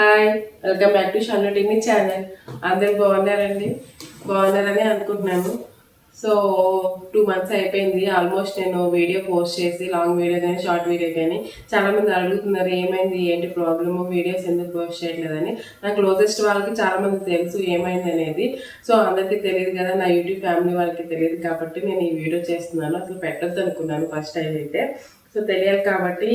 Hi welcome back to Shannu TV channel అందరు బాగున్నారండి బాగున్నారని అనుకుంటున్నాను. సో టూ మంత్స్ అయిపోయింది. ఆల్మోస్ట్ నేను వీడియో పోస్ట్ చేసి లాంగ్ వీడియో కానీ షార్ట్ వీడియో కానీ చాలామంది అడుగుతున్నారు ఏమైంది ఏంటి ప్రాబ్లమ్ వీడియోస్ ఎందుకు పోస్ట్ చేయట్లేదని. నా క్లోజెస్ట్ వాళ్ళకి చాలామంది తెలుసు ఏమైంది అనేది. సో అందరికీ తెలియదు కదా నా యూట్యూబ్ ఫ్యామిలీ వాళ్ళకి తెలియదు కాబట్టి నేను ఈ వీడియో చేస్తున్నాను. అసలు పెట్టొద్దు అనుకున్నాను ఫస్ట్ టైం అయితే. సో తెలియాలి కాబట్టి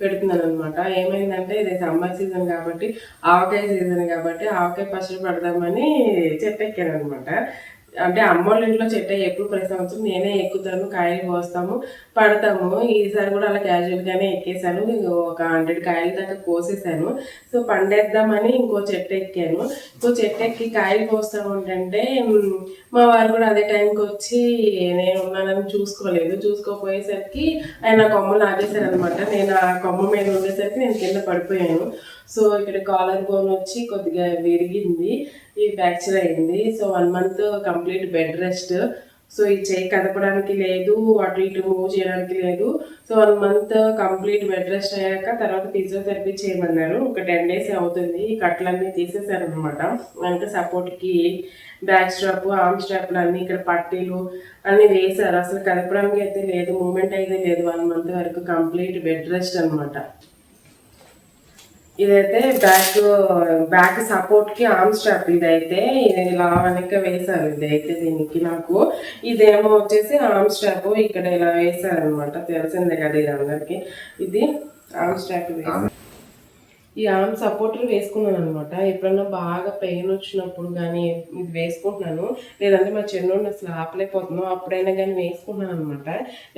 పెడుతున్నాను అనమాట ఏమైందంటే ఇది సమ్మర్ సీజన్ కాబట్టి ఆవకాయ సీజన్ కాబట్టి ఆవకాయ పచ్చడి పెడదామని చెట్టు ఎక్కాను అనమాట అంటే అమ్మోళ్ళ ఇంట్లో చెట్టు ఎప్పుడు ప్రతి సంవత్సరం నేనే ఎక్కుతాను కాయలు కోస్తాము పడతాము. ఈసారి కూడా అలా క్యాజువల్గానే ఎక్కేసాను ఒక హండ్రెడ్ కాయల దాకా కోసేసాను సో పండేద్దామని ఇంకో చెట్టు ఎక్కాను. ఇంకో చెట్టు ఎక్కి కాయలు కోస్తా అంటే మా వారు కూడా అదే టైంకి వచ్చి నేను ఉన్నానని చూసుకోలేదు. చూసుకోపోయేసరికి ఆయన కొమ్మ లాగేశారు అనమాట నేను ఆ కొమ్మ మీద ఉండేసరికి నేను కింద పడిపోయాను. సో ఇక్కడ కాలర్ బోన్ వచ్చి కొద్దిగా విరిగింది ఈ ఫ్రాక్చర్ అయింది. So one month complete bed rest. So ఈ చేయి కదపడానికి లేదు అటు ఇటు మూవ్ చేయడానికి లేదు. So one month complete bed rest అయ్యాక తర్వాత ఫిజియోథెరపీ చేయమన్నారు. ఒక టెన్ డేస్ అవుతుంది. ఈ కట్లన్నీ తీసేశారు అనమాట అంటే సపోర్ట్కి బ్యాక్ స్ట్రాప్ ఆర్మ్ స్ట్రాప్లు అన్నీ ఇక్కడ పట్టీలు అన్నీ వేశారు. అసలు కదపడానికి అయితే లేదు మూమెంట్ అయితే లేదు. వన్ మంత్ వరకు కంప్లీట్ బెడ్ రెస్ట్ అనమాట ఇదైతే బ్యాక్ బ్యాక్ సపోర్ట్కి ఆర్మ్ స్ట్రాప్ ఇదైతే ఇది ఇలా వెనక వేశారు ఇదైతే దీనికి నాకు. ఇదేమో వచ్చేసి ఆర్మ్ స్ట్రాప్ ఇక్కడ ఇలా వేశారు తెలిసిందే కదా ఇది అందరికి. ఇది ఆర్మ్ స్ట్రాప్ వేసారు ఈ ఆర్మ్ సపోర్టర్ వేసుకున్నాను అనమాట ఎప్పుడన్నా బాగా పెయిన్ వచ్చినప్పుడు కానీ ఇది వేసుకుంటున్నాను. లేదంటే మా చిన్నోడు అసలు ఆపలేకపోతున్నాం అప్పుడైనా కానీ వేసుకుంటున్నాను అనమాట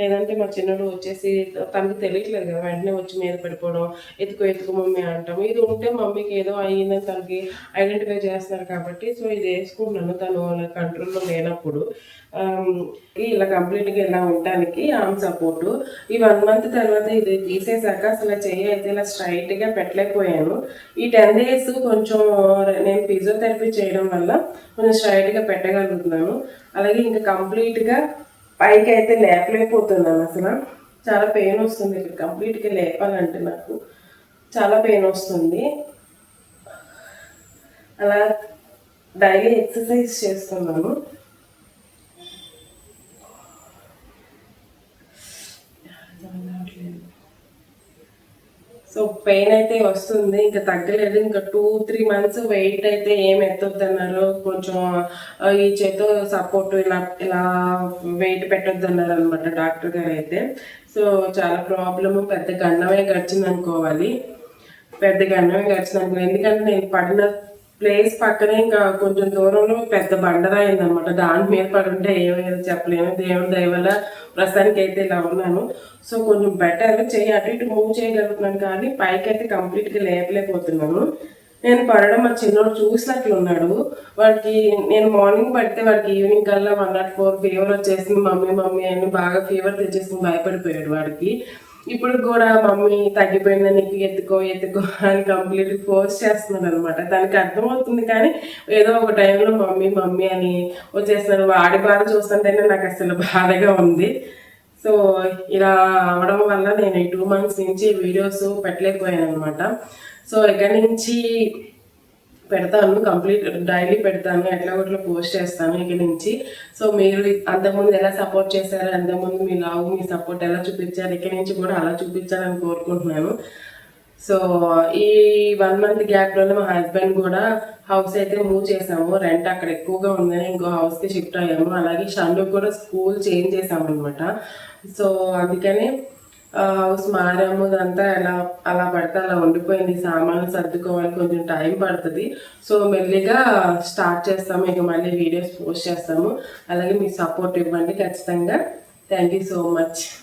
లేదంటే మా చిన్నోడు వచ్చేసి తనకు తెలియట్లేదు కదా వెంటనే వచ్చి మీద పడిపోవడం ఎత్తుకు ఎత్తుకు మమ్మీ అంటాం. ఇది ఉంటే మమ్మీకి ఏదో అయ్యిందని తనకి ఐడెంటిఫై చేస్తున్నారు కాబట్టి సో ఇది వేసుకుంటున్నాను. తను కంట్రోల్లో లేనప్పుడు ఇలా కంప్లీట్గా ఇలా ఉండడానికి ఆర్మ్ సపోర్టు ఈ వన్ మంత్ తర్వాత ఇది తీసేశాక అసలు చెయ్యి అయితే ఇలా స్ట్రైట్గా పెట్టలేకపోయాను ఈ టెన్ డేస్ కొంచెం నేను ఫిజియోథెరపీ చేయడం వల్ల కొంచెం స్ట్రైట్గా పెట్టగలుగుతున్నాను. అలాగే ఇంకా కంప్లీట్గా పైకి అయితే లేపలేకపోతున్నాను అసలు. చాలా పెయిన్ వస్తుంది ఇక్కడ కంప్లీట్గా లేపాలంటే నాకు. చాలా పెయిన్ వస్తుంది. అలా డైలీ ఎక్సర్సైజ్ చేస్తున్నాను. సో పెయిన్ అయితే వస్తుంది. ఇంకా తగ్గలేదు. ఇంకా టూ త్రీ మంత్స్ వెయిట్ అయితే ఏం ఎత్తొద్దన్నారు. కొంచెం ఈ చేతో సపోర్ట్ ఇలా ఇలా వెయిట్ పెట్టొద్దన్నారు అనమాట డాక్టర్ గారు అయితే సో చాలా ప్రాబ్లము పెద్ద గండమే గడిచింది అనుకోవాలి పెద్ద గండమే గడిచింది అనుకోవాలి ఎందుకంటే నేను పడిన ప్లేస్ పక్కనే ఇంకా కొంచెం దూరంలో పెద్ద బండరాయి అనమాట దాని మీద పడుంటే ఏమైనా చెప్పలేము. దేవుడి దయ వల్ల ప్రస్తుతానికి అయితే ఇలా ఉన్నాను. సో కొంచెం బెటర్ చేయి అటు ఇటు మూవ్ చేయగలుగుతున్నాను కానీ పైకి అయితే కంప్లీట్గా లేపలేకపోతున్నాను. నేను పడడం మా చిన్నోడు చూసినట్లు ఉన్నాడు వాడికి నేను మార్నింగ్ పడితే వాడికి ఈవినింగ్ కల్లా వన్ నాట్ ఫోర్ ఫీవర్ వచ్చేసింది. మమ్మీ మమ్మీ అని బాగా ఫీవర్ తెచ్చేసింది. భయపడిపోయాడు వాడికి. ఇప్పుడు కూడా మమ్మీ తగ్గిపోయిందని నీకు ఎత్తుకో ఎత్తుకో అని కంప్లీట్ ఫోర్స్ చేస్తున్నాడు అనమాట దానికి అర్థమవుతుంది కానీ ఏదో ఒక టైంలో మమ్మీ మమ్మీ అని వచ్చేస్తున్నాడు వాడి బాధ చూస్తుంటేనే నాకు అసలు బాధగా ఉంది. సో ఇలా అవడం వల్ల నేను ఈ టూ మంత్స్ నుంచి వీడియోస్ పెట్టలేకపోయాను అనమాట సో ఇక్కడ నుంచి పెడతాను కంప్లీట్ డైలీ పెడతాను ఎట్లా ఒకట్లా పోస్ట్ చేస్తాను ఇక్కడ నుంచి. సో మీరు అంతకుముందు ఎలా సపోర్ట్ చేశారు అంతకుముందు మీ లావు మీ సపోర్ట్ ఎలా చూపించారు ఇక్కడ నుంచి కూడా అలా చూపించాలని కోరుకుంటున్నాను. సో ఈ వన్ మంత్ గ్యాప్లోనే మా హస్బెండ్ కూడా హౌస్ అయితే మూవ్ చేసాము. రెంట్ అక్కడ ఎక్కువగా ఉందని ఇంకో హౌస్కి షిఫ్ట్ అయ్యాము. అలాగే షన్ను కూడా స్కూల్ చేంజ్ చేసాము అనమాట సో అందుకని స్మారము అంతా ఎలా అలా పడితే అలా ఉండిపోయింది. సామాన్లు సర్దుకోవాలి కొంచెం టైం పడుతుంది. సో మెల్లిగా స్టార్ట్ చేస్తాము. ఇక మళ్ళీ వీడియోస్ పోస్ట్ చేస్తాము. అలాగే మీ సపోర్ట్ ఇవ్వండి ఖచ్చితంగా. Thank you so much